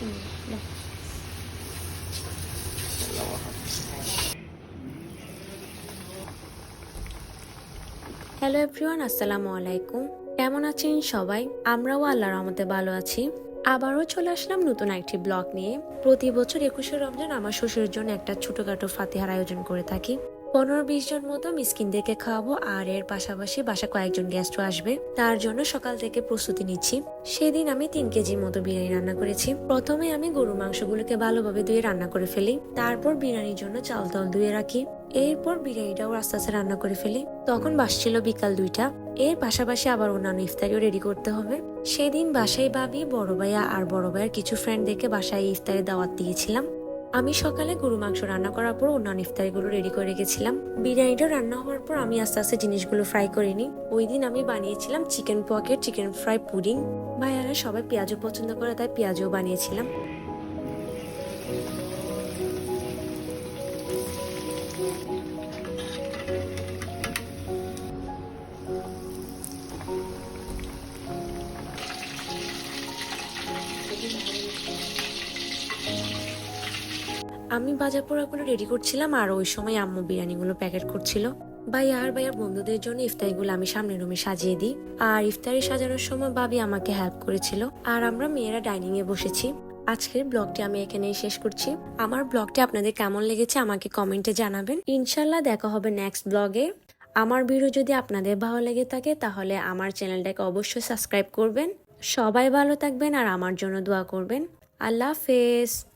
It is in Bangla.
হ্যালো এভরিওয়ান, আসসালামু আলাইকুম। কেমন আছেন সবাই? আমরাও আল্লাহর আমাদের ভালো আছি। আবারও চলে আসলাম নতুন একটি ব্লগ নিয়ে। প্রতি বছর একুশে রমজান আমার শ্বশুরের জন্য একটা ছোটখাটো ফাতিহার আয়োজন করে থাকি। পনেরো বিশ জন মতো মিসকিনদেরকে খাওয়াবো আর এর পাশাপাশি বাসা কয়েকজন গেস্টও আসবে। তার জন্য সকাল থেকে প্রস্তুতি নিচ্ছি। সেদিন আমি তিন কেজির মতো বিরিয়ানি রান্না করেছি। প্রথমে আমি গরু মাংসগুলোকে ভালোভাবে ধুয়ে রান্না করে ফেলি। তারপর বিরিয়ানির জন্য চাল তাল ধুয়ে রাখি। এরপর বিরিয়ানিটাও আস্তে আস্তে রান্না করে ফেলি। তখন বাসছিল বিকাল দুইটা। এর পাশাপাশি আবার অন্যান্য ইফতারিও রেডি করতে হবে। সেদিন বাসায় ভাবি বড় ভাইয়া আর বড় ভাইয়ের কিছু ফ্রেন্ডদেরকে বাসায় ইফতারে দাওয়াত দিয়েছিলাম। আমি সকালে গরু মাংস রান্না করার পর অন্যান্য ইফতারিগুলো রেডি করে রেখেছিলাম। বিরিয়ানিটা রান্না হওয়ার পর আমি আস্তে আস্তে জিনিসগুলো ফ্রাই করে নিই ওই দিন আমি বানিয়েছিলাম chicken pocket chicken fry pudding ভাইয়ারা সবাই পেঁয়াজও পছন্দ করে, তাই পেঁয়াজও বানিয়েছিলাম। আমি বাজার পোড়াগুলো রেডি করছিলাম আর ওই সময় আম্মু বিরিয়ানিগুলো প্যাকেট করছিল। ভাই আর ভাইয়ার বন্ধুদের জন্য ইফতারিগুলো আমি সামনের রুমে সাজিয়ে দিই। আর ইফতারি সাজানোর সময় বাবি আমাকে হেল্প করেছিল। আর আমরা মেয়েরা ডাইনিং এ বসেছি। আজকের ব্লগটি আমি এখানেই শেষ করছি। আমার ব্লগটি আপনাদের কেমন লেগেছে আমাকে কমেন্টে জানাবেন। ইনশাল্লাহ দেখা হবে নেক্সট ব্লগে আমার ভিডিও যদি আপনাদের ভালো লেগে থাকে, তাহলে আমার চ্যানেলটাকে অবশ্যই সাবস্ক্রাইব করবেন। সবাই ভালো থাকবেন আর আমার জন্য দোয়া করবেন। আল্লাহ হাফেজ।